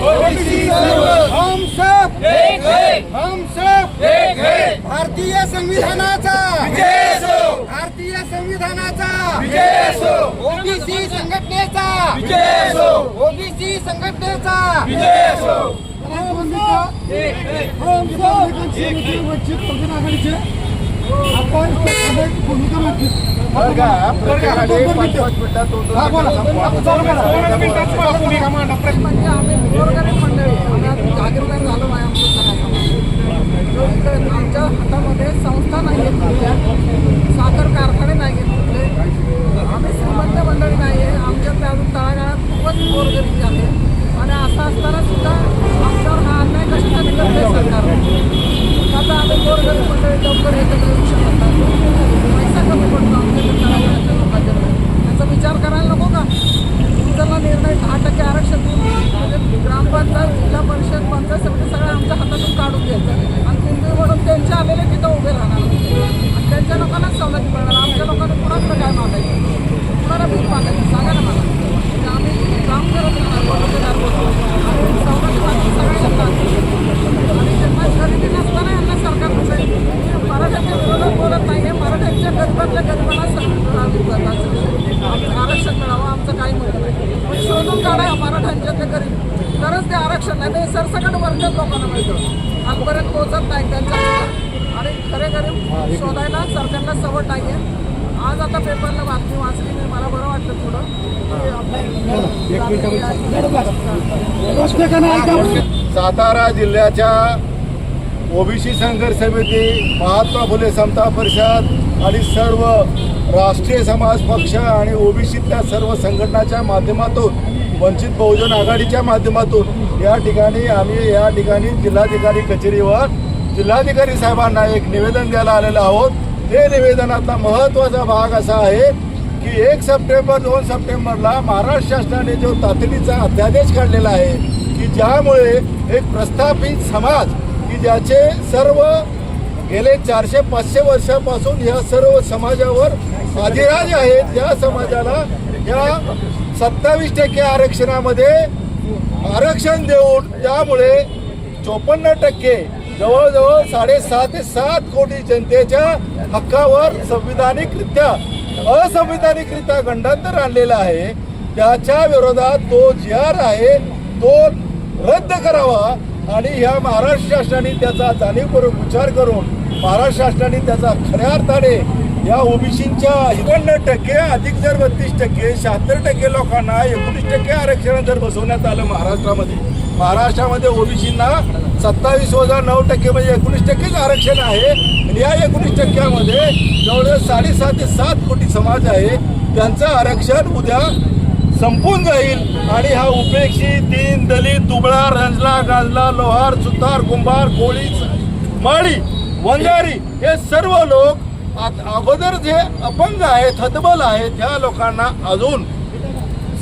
हम सब हम सब भारतीय संविधानाचा भारतीय संविधानाचा ओबीसी संघटनेचा. ओबीसी संघटनेचा. हम सब वंचित बहुजन आघाडीचे आपण अनेक भूमिका मांडली. म्हणजे आम्ही गोरगरीब मंडळी आम्ही जागीरदार झालो आहे आमच्या आमच्या हातामध्ये संस्था नाही आहेत कुठल्या साखर कारखाने नाही आहेत कुठले. आम्ही श्रीमंत मंडळी नाही आहे. आमच्याकडे अजून तळागाळात खूपच गोरगरीबी आहे आणि असं असताना सुद्धा आमच्यावर हा अन्याय कशासाठी करते सरकार? आता आम्ही गोरगरीब मंडळी लवकर एकत्र येऊ शकत नाही पैसा कमी पडतो आमच्या तळागाळातल्या लोकांच्या याचा विचार करायला नको का? तुमचा निर्णय दहा टक्के आरक्षण देऊन म्हणजे ग्रामपंचायत जिल्हा परिषद पंचायत समिती सगळं आमच्या हातातून काढून घ्यायचं. आणि पिंपरी म्हणून त्यांच्या आलेले तिथं उभे राहणार. आणि त्यांच्या लोकांनाच सवलती मिळणार. आमच्या लोकांना कुणाकडे काय मागायचं? कुणाला भीक मागायचं? सांगा ना मला. म्हणजे आम्ही काम करत राहणार गुंतवणूकदार आणि सगळ्यांना. आणि त्यांना खरेदी नसताना यांना सरकार कुठे? मराठ्याच्या विरोधात बोलत नाही. हे मराठ्यांच्या गरिबातल्या गरिबांना मराठ्यांच्या ते गरीब तरच ते आरक्षण नाही ते सरसकट वर्गच लोकांना मिळतं. आजपर्यंत पोहोचत नाही त्यांच्या आणि खरे गरीब शोधायला सरकारला सवड नाही आहे आज आता पेपरला बातमी वाचली मी मला बरं वाटलं थोडं. नाही सातारा जिल्ह्याच्या ओबीसी संघर्ष समिती महात्मा फुले समता परिषद आणि सर्व राष्ट्रीय समाज पक्ष आणि ओबीसीतल्या सर्व संघटनाच्या माध्यमातून वंचित बहुजन आघाडीच्या माध्यमातून या ठिकाणी आम्ही या ठिकाणी जिल्हाधिकारी कचेरीवर जिल्हाधिकारी साहेबांना एक निवेदन द्यायला आलेलो आहोत. ते निवेदनातला महत्त्वाचा भाग असा आहे की एक सप्टेंबर दोन सप्टेंबरला महाराष्ट्र शासनाने जो तातडीचा अध्यादेश काढलेला आहे की ज्यामुळे एक प्रस्थापित समाज की ज्याचे सर्व गेले चारशे पाचशे वर्षापासून या सर्व समाजावर अधिराज आहेत त्या समाजाला या सत्तावीस टक्के आरक्षणामध्ये आरक्षण देऊन त्यामुळे चोपन्न टक्के जवळजवळ साडेसहा ते सात कोटी जनतेच्या हक्कावर संविधानिकरित्या असंविधानिकरित्या गंडांतर आणलेला आहे. त्याच्या विरोधात तो जी आर आहे तो रद्द करावा आणि ह्या महाराष्ट्र शासनाने त्याचा जाणीवपूर्वक विचार करून महाराष्ट्र शासनाने त्याचा खऱ्या अर्थाने या ओबीसीच्या एकोणनव्वद टक्के अधिक जर बत्तीस टक्के शहात्तर टक्के लोकांना एकोणीस टक्के आरक्षण जर बसवण्यात आलं महाराष्ट्रामध्ये महाराष्ट्रामध्ये ओबीसींना सत्तावीस वजा नऊ टक्के म्हणजे एकोणीस टक्केच आरक्षण आहे. आणि या एकोणीस टक्क्यामध्ये जवळजवळ साडेसात ते सात कोटी समाज आहे. त्यांचं आरक्षण उद्या संपून जाईल. आणि हा उपेक्षी दीन दलित दुबळा रंजला गाजला लोहार सुतार कुंभार कोळी माळी वंजारी हे सर्व लोक अगोदर जे अपंग आहेत हतबल आहेत त्या लोकांना अजून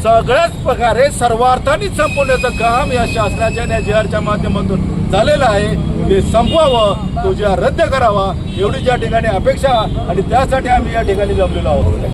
सगळ्याच प्रकारे सर्वार्थाने संपवण्याचं काम या शासनाच्या या जी माध्यमातून झालेलं आहे. ते संपवावं तो जी रद्द करावा एवढी ज्या ठिकाणी अपेक्षा आणि त्यासाठी आम्ही या ठिकाणी जमलेलो आहोत.